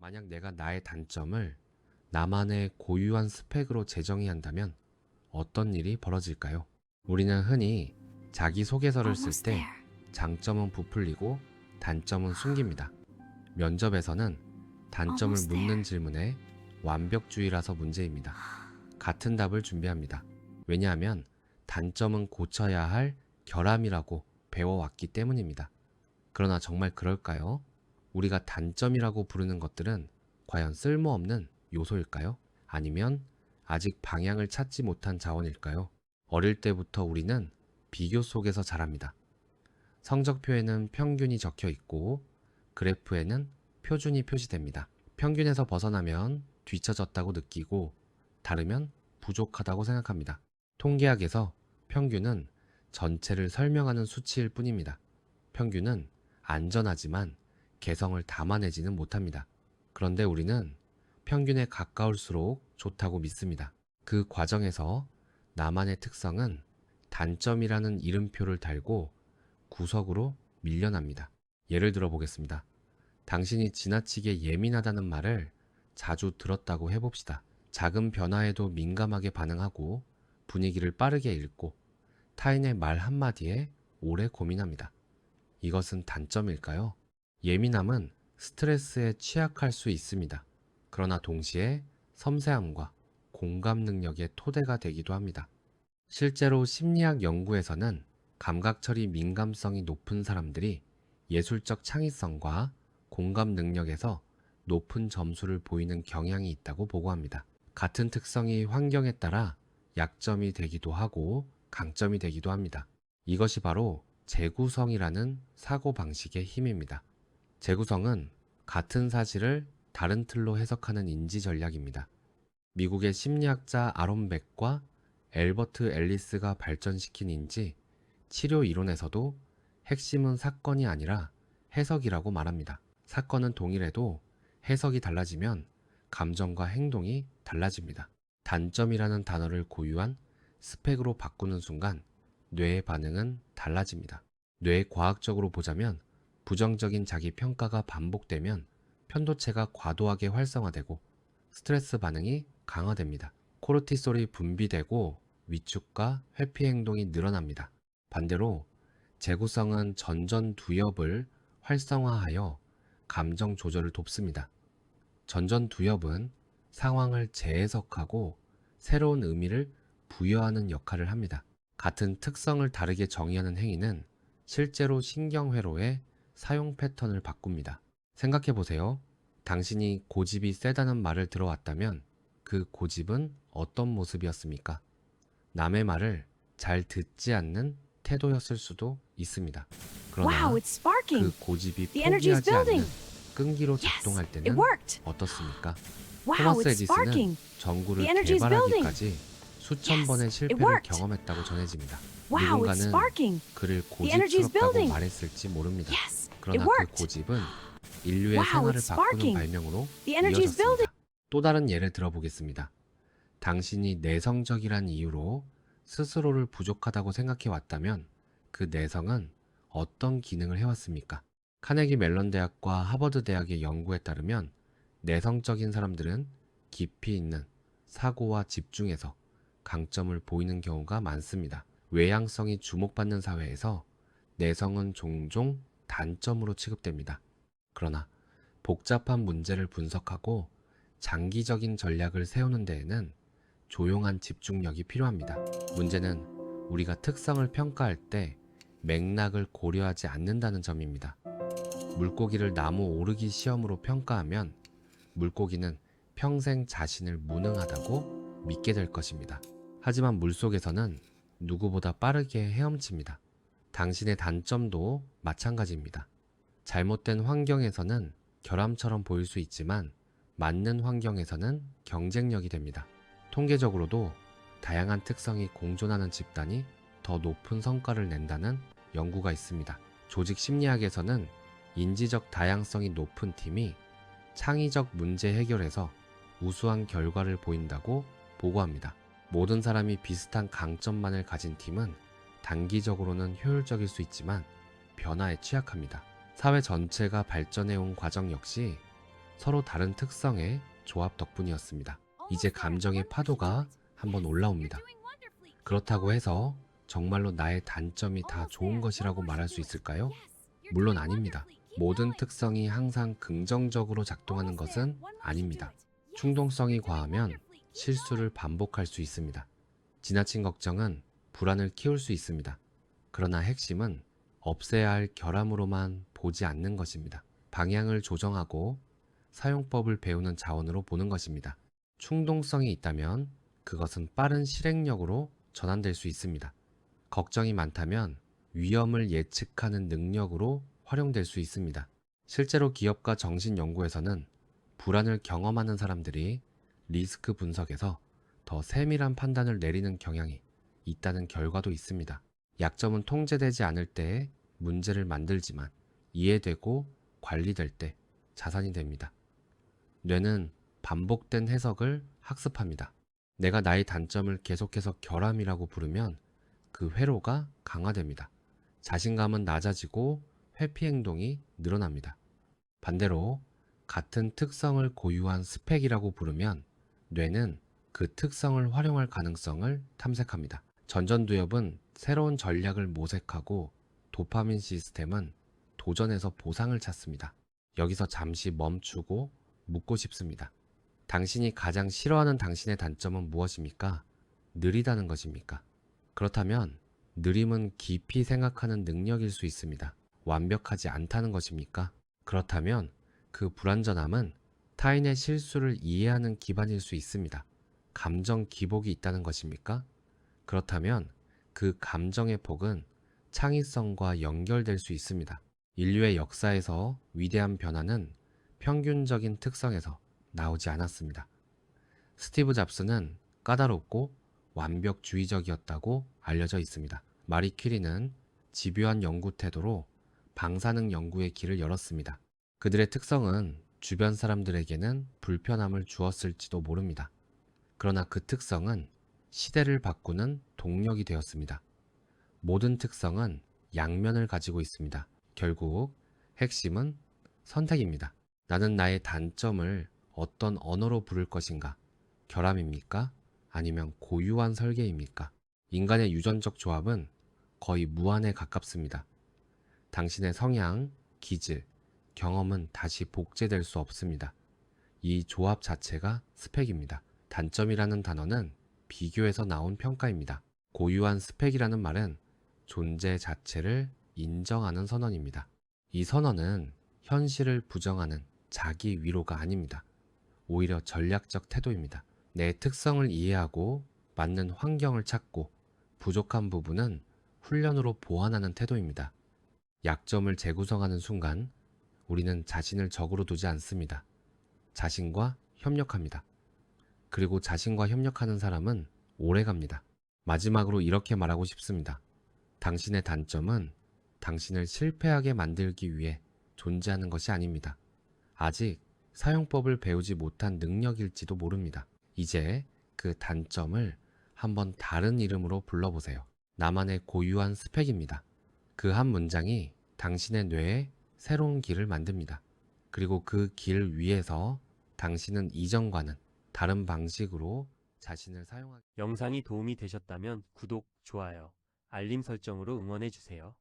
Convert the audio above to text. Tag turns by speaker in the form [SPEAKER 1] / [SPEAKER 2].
[SPEAKER 1] 만약 내가 나의 단점을 나만의 고유한 스펙으로 재정의 한다면 어떤 일이 벌어질까요? 우리는 흔히 자기소개서를 쓸 때. 장점은 부풀리고 단점은 숨깁니다. 면접에서는 단점을 묻는. 질문에 완벽주의라서 문제입니다. 같은 답을 준비합니다. 왜냐하면 단점은 고쳐야 할 결함이라고 배워왔기 때문입니다. 그러나 정말 그럴까요? 우리가 단점이라고 부르는 것들은 과연 쓸모없는 요소일까요? 아니면 아직 방향을 찾지 못한 자원일까요? 어릴 때부터 우리는 비교 속에서 자랍니다. 성적표에는 평균이 적혀 있고 그래프에는 표준이 표시됩니다. 평균에서 벗어나면 뒤처졌다고 느끼고 다르면 부족하다고 생각합니다. 통계학에서 평균은 전체를 설명하는 수치일 뿐입니다. 평균은 안전하지만 개성을 담아내지는 못합니다. 그런데 우리는 평균에 가까울수록 좋다고 믿습니다. 그 과정에서 나만의 특성은 단점이라는 이름표를 달고 구석으로 밀려납니다. 예를 들어 보겠습니다. 당신이 지나치게 예민하다는 말을 자주 들었다고 해봅시다. 작은 변화에도 민감하게 반응하고 분위기를 빠르게 읽고 타인의 말 한마디에 오래 고민합니다. 이것은 단점일까요? 예민함은 스트레스에 취약할 수 있습니다. 그러나 동시에 섬세함과 공감 능력의 토대가 되기도 합니다. 실제로 심리학 연구에서는 감각 처리 민감성이 높은 사람들이 예술적 창의성과 공감 능력에서 높은 점수를 보이는 경향이 있다고 보고합니다. 같은 특성이 환경에 따라 약점이 되기도 하고 강점이 되기도 합니다. 이것이 바로 재구성이라는 사고 방식의 힘입니다. 재구성은 같은 사실을 다른 틀로 해석하는 인지 전략입니다. 미국의 심리학자 아론 벡과 엘버트 앨리스가 발전시킨 인지 치료 이론에서도 핵심은 사건이 아니라 해석이라고 말합니다. 사건은 동일해도 해석이 달라지면 감정과 행동이 달라집니다. 단점이라는 단어를 고유한 스펙으로 바꾸는 순간 뇌의 반응은 달라집니다. 뇌 과학적으로 보자면 부정적인 자기 평가가 반복되면 편도체가 과도하게 활성화되고 스트레스 반응이 강화됩니다. 코르티솔이 분비되고 위축과 회피 행동이 늘어납니다. 반대로 재구성은 전전 두엽을 활성화하여 감정 조절을 돕습니다. 전전 두엽은 상황을 재해석하고 새로운 의미를 부여하는 역할을 합니다. 같은 특성을 다르게 정의하는 행위는 실제로 신경회로의 사용 패턴을 바꿉니다. 생각해 보세요. 당신이 고집이 세다는 말을 들어왔다면 그 고집은 어떤 모습이었습니까? 남의 말을 잘 듣지 않는 태도였을 수도 있습니다. 그러나
[SPEAKER 2] Wow, it's sparking.
[SPEAKER 1] 그 고집이 포기하지 않는. 끈기로 작동할 때는. 어떻습니까? 토마스. 에디슨은 전구를. 개발하기까지 수천 번의 실패를. 경험했다고 전해집니다. 누군가는. 그를 고집스럽다고. 말했을지 모릅니다. 그러나 그. 고집은 인류의 생활을 바꾸는. 발명으로. 이어졌습니다. 또 다른 예를 들어보겠습니다. 당신이 내성적이란 이유로 스스로를 부족하다고 생각해 왔다면 그 내성은 어떤 기능을 해왔습니까? 카네기 멜론 대학과 하버드 대학의 연구에 따르면 내성적인 사람들은 깊이 있는 사고와 집중에서 강점을 보이는 경우가 많습니다. 외향성이 주목받는 사회에서 내성은 종종 단점으로 취급됩니다. 그러나 복잡한 문제를 분석하고 장기적인 전략을 세우는 데에는 조용한 집중력이 필요합니다. 문제는 우리가 특성을 평가할 때 맥락을 고려하지 않는다는 점입니다. 물고기를 나무 오르기 시험으로 평가하면 물고기는 평생 자신을 무능하다고 믿게 될 것입니다. 하지만 물속에서는 누구보다 빠르게 헤엄칩니다. 당신의 단점도 마찬가지입니다. 잘못된 환경에서는 결함처럼 보일 수 있지만 맞는 환경에서는 경쟁력이 됩니다. 통계적으로도 다양한 특성이 공존하는 집단이 더 높은 성과를 낸다는 연구가 있습니다. 조직 심리학에서는 인지적 다양성이 높은 팀이 창의적 문제 해결에서 우수한 결과를 보인다고 보고합니다. 모든 사람이 비슷한 강점만을 가진 팀은 단기적으로는 효율적일 수 있지만 변화에 취약합니다. 사회 전체가 발전해온 과정 역시 서로 다른 특성의 조합 덕분이었습니다. 이제 감정의 파도가 한번 올라옵니다. 그렇다고 해서 정말로 나의 단점이 다 좋은 것이라고 말할 수 있을까요? 물론 아닙니다. 모든 특성이 항상 긍정적으로 작동하는 것은 아닙니다. 충동성이 과하면 실수를 반복할 수 있습니다. 지나친 걱정은 불안을 키울 수 있습니다. 그러나 핵심은 없애야 할 결함으로만 보지 않는 것입니다. 방향을 조정하고 사용법을 배우는 자원으로 보는 것입니다. 충동성이 있다면 그것은 빠른 실행력으로 전환될 수 있습니다. 걱정이 많다면 위험을 예측하는 능력으로 활용될 수 있습니다. 실제로 기업과 정신 연구에서는 불안을 경험하는 사람들이 리스크 분석에서 더 세밀한 판단을 내리는 경향이 있다는 결과도 있습니다. 약점은 통제되지 않을 때에 문제를 만들지만 이해되고 관리될 때 자산이 됩니다. 뇌는 반복된 해석을 학습합니다. 내가 나의 단점을 계속해서 결함이라고 부르면 그 회로가 강화됩니다. 자신감은 낮아지고 회피 행동이 늘어납니다. 반대로 같은 특성을 고유한 스펙이라고 부르면 뇌는 그 특성을 활용할 가능성을 탐색합니다. 전전두엽은 새로운 전략을 모색하고 도파민 시스템은 도전에서 보상을 찾습니다. 여기서 잠시 멈추고 묻고 싶습니다. 당신이 가장 싫어하는 당신의 단점은 무엇입니까? 느리다는 것입니까? 그렇다면 느림은 깊이 생각하는 능력일 수 있습니다. 완벽하지 않다는 것입니까? 그렇다면 그 불완전함은 타인의 실수를 이해하는 기반일 수 있습니다. 감정 기복이 있다는 것입니까? 그렇다면 그 감정의 폭은 창의성과 연결될 수 있습니다. 인류의 역사에서 위대한 변화는 평균적인 특성에서 나오지 않았습니다. 스티브 잡스는 까다롭고 완벽주의적이었다고 알려져 있습니다. 마리 퀴리는 집요한 연구 태도로 방사능 연구의 길을 열었습니다. 그들의 특성은 주변 사람들에게는 불편함을 주었을지도 모릅니다. 그러나 그 특성은 시대를 바꾸는 동력이 되었습니다. 모든 특성은 양면을 가지고 있습니다. 결국 핵심은 선택입니다. 나는 나의 단점을 어떤 언어로 부를 것인가? 결함입니까? 아니면 고유한 설계입니까? 인간의 유전적 조합은 거의 무한에 가깝습니다. 당신의 성향, 기질, 경험은 다시 복제될 수 없습니다. 이 조합 자체가 스펙입니다. 단점이라는 단어는 비교에서 나온 평가입니다. 고유한 스펙이라는 말은 존재 자체를 인정하는 선언입니다. 이 선언은 현실을 부정하는 자기 위로가 아닙니다. 오히려 전략적 태도입니다. 내 특성을 이해하고 맞는 환경을 찾고 부족한 부분은 훈련으로 보완하는 태도입니다. 약점을 재구성하는 순간 우리는 자신을 적으로 두지 않습니다. 자신과 협력합니다. 그리고 자신과 협력하는 사람은 오래 갑니다. 마지막으로 이렇게 말하고 싶습니다. 당신의 단점은 당신을 실패하게 만들기 위해 존재하는 것이 아닙니다. 아직 사용법을 배우지 못한 능력일지도 모릅니다. 이제 그 단점을 한번 다른 이름으로 불러보세요. 나만의 고유한 스펙입니다. 그 한 문장이 당신의 뇌에 새로운 길을 만듭니다. 그리고 그 길 위에서 당신은 이전과는 다른 방식으로 자신을 사용하게
[SPEAKER 3] 영상이 도움이 되셨다면 구독, 좋아요, 알림 설정으로 응원해 주세요.